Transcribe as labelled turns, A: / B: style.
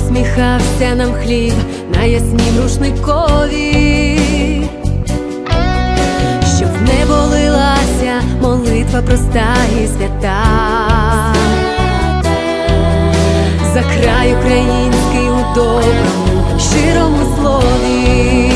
A: усміхався нам хліб на яснім рушникові, щоб не болилася молитва проста і свята. За край український у доброму, щирому слові,